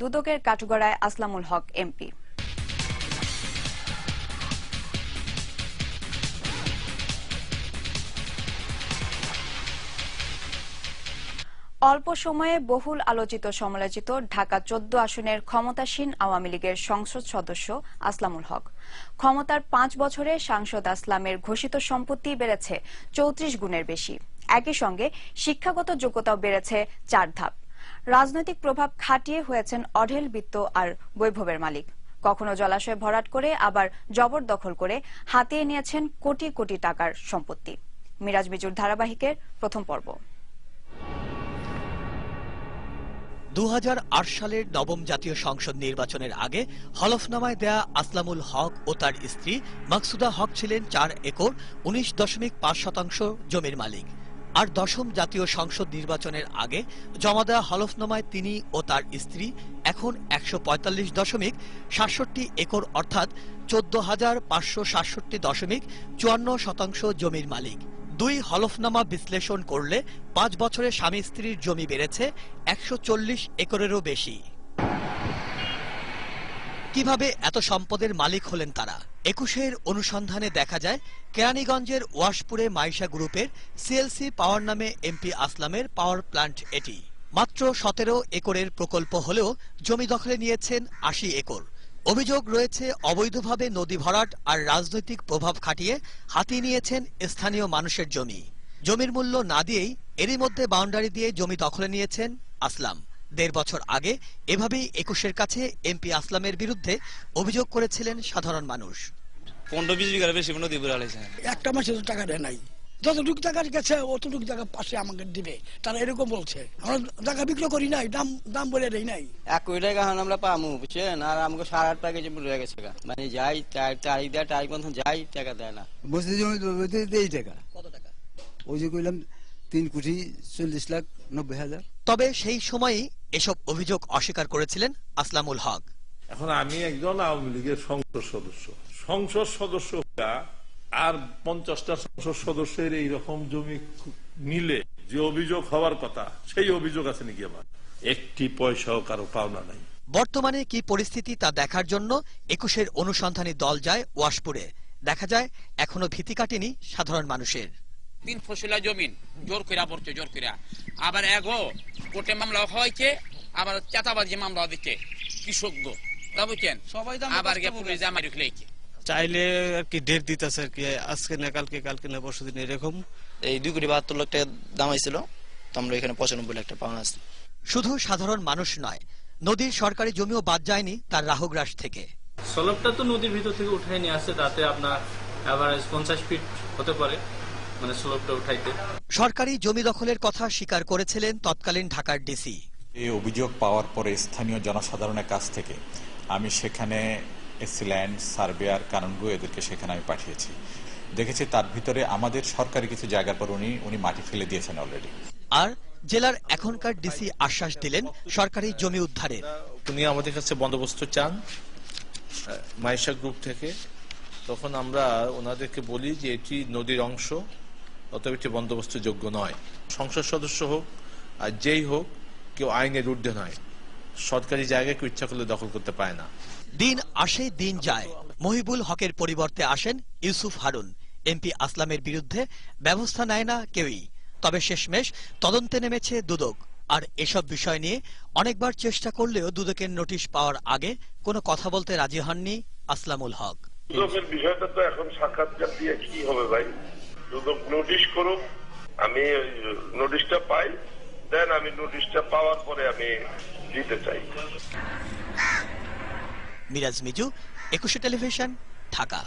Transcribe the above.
দুদকের কাঠগড়ায় আসলামুল হক, এমপি। অল্প সময়ে বহুল আলোচিত সমালোচিত ঢাকা চোদ্দ আসনের ক্ষমতাসীন আওয়ামী লীগের সংসদ সদস্য আসলামুল হক। ক্ষমতার পাঁচ বছরে সাংসদ আসলামের ঘোষিত সম্পত্তি বেড়েছে চৌত্রিশ গুণের বেশি। একই সঙ্গে শিক্ষাগত যোগ্যতাও বেড়েছে চার ধাপ। রাজনৈতিক প্রভাব খাটিয়ে হয়েছেন অঢেল বিত্ত আর বৈভবের মালিক। কখনো জলাশয় ভরাট করে, আবার জবরদখল করে হাতিয়ে নিয়েছেন কোটি কোটি টাকার সম্পত্তি। মিরাজ বিজুর ধারাবাহিকের প্রথম পর্ব। দু হাজার আট সালের নবম জাতীয় সংসদ নির্বাচনের আগে হলফনামায় দেয়া আসলামুল হক ও তার স্ত্রী মাকসুদা হক ছিলেন চার একর, উনিশ দশমিক পাঁচ শতাংশ জমির মালিক। আর দশম জাতীয় সংসদ নির্বাচনের আগে জমা দেওয়া হলফনামায় তিনি ও তার স্ত্রী এখন একশো পঁয়তাল্লিশ দশমিক সাতষট্টি একর অর্থাৎ চোদ্দ হাজার পাঁচশো সাতষট্টি দশমিক চুয়ান্ন শতাংশ জমির মালিক। দুই হলফনামা বিশ্লেষণ করলে পাঁচ বছরে স্বামী স্ত্রীর জমি বেড়েছে একশো চল্লিশ একরেরও বেশি। কীভাবে এত সম্পদের মালিক হলেন তারা? একুশের অনুসন্ধানে দেখা যায়, কেরানীগঞ্জের ওয়াশপুরে মাইশা গ্রুপের সিএলসি পাওয়ার নামে এমপি আসলামের পাওয়ার প্ল্যান্ট এটি। মাত্র সতেরো একরের প্রকল্প হলেও জমি দখলে নিয়েছেন আশি একর। অভিযোগ রয়েছে, অবৈধভাবে নদী ভরাট আর রাজনৈতিক প্রভাব খাটিয়ে হাতিয়ে নিয়েছেন স্থানীয় মানুষের জমি। জমির মূল্য না দিয়েই এরই মধ্যে বাউন্ডারি দিয়ে জমি দখলে নিয়েছেন আসলাম। দেড় বছর আগে এভাবেই একুশের কাছে এমপি আসলামের বিরুদ্ধে অভিযোগ করেছিলেন সাধারণ মানুষ। পনেরো বিশ নদী বুড়ে একটা মাসে তো টাকা দেয় নাই। যতটুকু টাকা গেছে অতটুকু টাকা পাশে আমাকে দিবে। তারা এরকম বলছে। আমরা টাকা বিক্রি করি নাই দাম দাম বলে দেই নাই। এক কোটি টাকা এখন আমরা পামু বুঝছেন? আর আমাকে সাড়ে আট প্যাকেজ রয়ে গেছে গা। মানে যাই তার- তারিখ দেয় তারিখ মতন যাই টাকা দেয় না। বসে জমি দেই টাকা। কত টাকা? ওই যে কইলাম তিন কোটি চল্লিশ লাখ নব্বই হাজার। তবে সেই সময়ই এসব অভিযোগ অস্বীকার করেছিলেন আসলামুল হক। এখন আমি একজন আওয়ামী লীগের সংসদ সদস্য। সংসদ সদস্য আর পঞ্চাশটা সংসদ সদস্যের এইরকম জমি নিলে যে অভিযোগ হওয়ার কথা সেই অভিযোগ আছে নাকি আমার? একটি পয়সাও কারও পাওনা নাই। বর্তমানে কি পরিস্থিতি তা দেখার জন্য একুশের অনুসন্ধানী দল যায় ওয়াশপুরে। দেখা যায় এখনও ভীতি কাটেনি সাধারণ মানুষের। তিন ফসলা জমিন জোর কইরা পড়ছে জোর কইরা। আবার এগো কোর্টে মামলা হয়েছে আবার চাতাবাজি মামলা দিচ্ছে কৃষক গো। তা বুঝছেন? সবাই তো আবার গিয়ে পুলিশ জামাই রেখেছে চাইলে আর কি ডেট দিতেছে আর কি আজকে না কালকে কালকে না পরশু দিন এরকম। এই দুই কোটি বাহাত্তর লাখ টাকা দাম হয়েছিল তো আমরা এখানে পঁচানব্বই লাখ টাকা পাওনা আছে। শুধু সাধারণ মানুষ নয় নদীর সরকারি জমিও বাদ যায়নি তার রাহুগ্রাস থেকে। সলবটা তো নদীর ভিতর থেকে উঠাই নিয়ে আসছে তাতে আপনার অ্যাভারেজ পঞ্চাশ ফিট হতে পারে। মানে উঠাইতে। সরকারি জমি দখলের কথা স্বীকার করেছিলেন তৎকালীন ঢাকার ডিসি। এই অভিযোগ পাওয়ার পরে স্থানীয় জনসাধারণের কাছ থেকে আমি সেখানে এসিল্যান্ড সার্ভেয়ার কানুনগো এদেরকে সেখানে আমি পাঠিয়েছি। দেখেছি তার ভিতরে আমাদের সরকারি কিছু জায়গার পর উনি উনি মাটি ফেলে দিয়েছেন অলরেডি আর জেলার এখনকার ডিসি আশ্বাস দিলেন সরকারি জমি উদ্ধারে। উনি আমাদের কাছে বন্দোবস্ত চান মাইশা গ্রুপ থেকে। তখন আমরা ওনাদেরকে বলি যে এটি নদীর অংশ অতএব এটি বন্দোবস্ত যোগ্য নয়। সংসদ সদস্য হোক আর যেই হোক কেউ আইনের ঊর্ধ্বে নয়। সরকারি জায়গায় কেউ ইচ্ছা করলে দখল করতে পারে না। দিন আসে দিন যায়। মহিবুল হকের পরিবর্তে আসেন ইউসুফ হারুন। এমপি আসলামের বিরুদ্ধে ব্যবস্থা নেয় না কেউই। তবে শেষমেশ তদন্তে নেমেছে দুদক। আর এসব বিষয় নিয়ে অনেকবার চেষ্টা করলেও দুদকের নোটিশ পাওয়ার আগে কোনো কথা বলতে রাজি হননি আসলামুল হক। দুদকের বিষয়টা তো এখন সাক্ষাৎকার দিয়ে কি হবে ভাই? দুদক নোটিশ করুক, আমি নোটিশটা পাই দেন আমি নোটিশটা পাওয়ার পরে আমি দিতে চাই। মিরাজ মিজু, একুশে টেলিভিশন, ঢাকা।